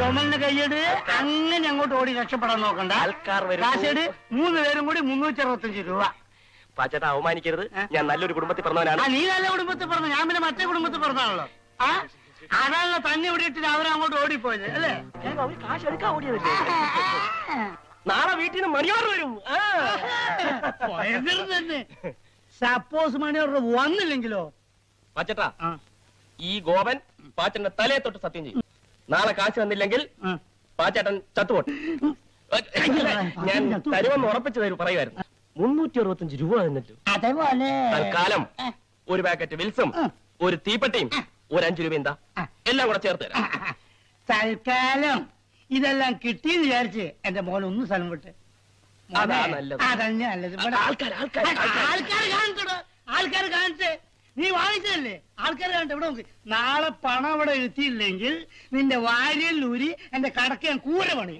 ചുമലിന് കൈയ്യട് അങ്ങനെ അങ്ങോട്ട് ഓടി രക്ഷപ്പെടാൻ നോക്കണ്ട. ആൾക്കാർ വരും. കാശേട് മൂന്ന് പേരും കൂടി മുന്നൂറ്റി അറുപത്തഞ്ച് രൂപ പാച്ചേട്ടാ അവമാനിക്കരുത്. ഞാൻ നല്ലൊരു കുടുംബത്തിൽ ആ പറഞ്ഞവനാണ് നീ നല്ല കുടുംബത്തിൽ പറഞ്ഞു ഞാൻ പിന്നെ മറ്റേ കുടുംബത്തിൽ പറഞ്ഞാണല്ലോ ആ? അതാണല്ലോ തന്നെ ഇവിടെ ഇട്ടിട്ട് അവരങ്ങോട്ട് ഓടിപ്പോയത് അല്ലേ? കാശ് എടുക്കാൻ ഓടിയതല്ലേ? നാളെ വീട്ടിൽ നിന്ന് മണിയോർ വരും. ആ. ഭയങ്കരം തന്നെ സപ്പോസ് മണിയോട് വന്നില്ലെങ്കിലോ പാച്ചേട്ടാ ആ, ഈ ഗോപൻ പാച്ചന്റെ തലയെ തൊട്ട് സത്യം ചെയ്യും. നാളെ കാശ് വന്നില്ലെങ്കിൽ. പാച്ചേട്ടൻ ചത്തുപോട്ടെ ഞാൻ തരുമെന്ന് ഉറപ്പിച്ചു തരും പറയുമായിരുന്നു. മുന്നൂറ്റി അറുപത്തഞ്ച് രൂപ തന്നിട്ടു. അതേപോലെ. തൽക്കാലം ഒരു പാക്കറ്റ് വിൽസും ഒരു തീപ്പെട്ടിയും ഒരു അഞ്ചു രൂപ എന്താ എല്ലാം കൂടെ ചേർത്ത് തരാം. തൽക്കാലം ഇതെല്ലാം കിട്ടിയെന്ന് വിചാരിച്ച് എന്റെ മോൻ ഒന്ന് സ്ഥലം വിട്ട്. അതാ നല്ലത്. അതന്നെ നല്ലത്. ആൾക്കാർ ആൾക്കാർ ആൾക്കാർ നീ വാങ്ങിച്ചതല്ലേ ആൾക്കാരെ കണ്ട ഇവിടെ നോക്ക് നാളെ പണം അവിടെ എത്തിയില്ലെങ്കിൽ നിന്റെ വാര്യൽ ഊരി എന്റെ കടക്കാൻ കൂര പണി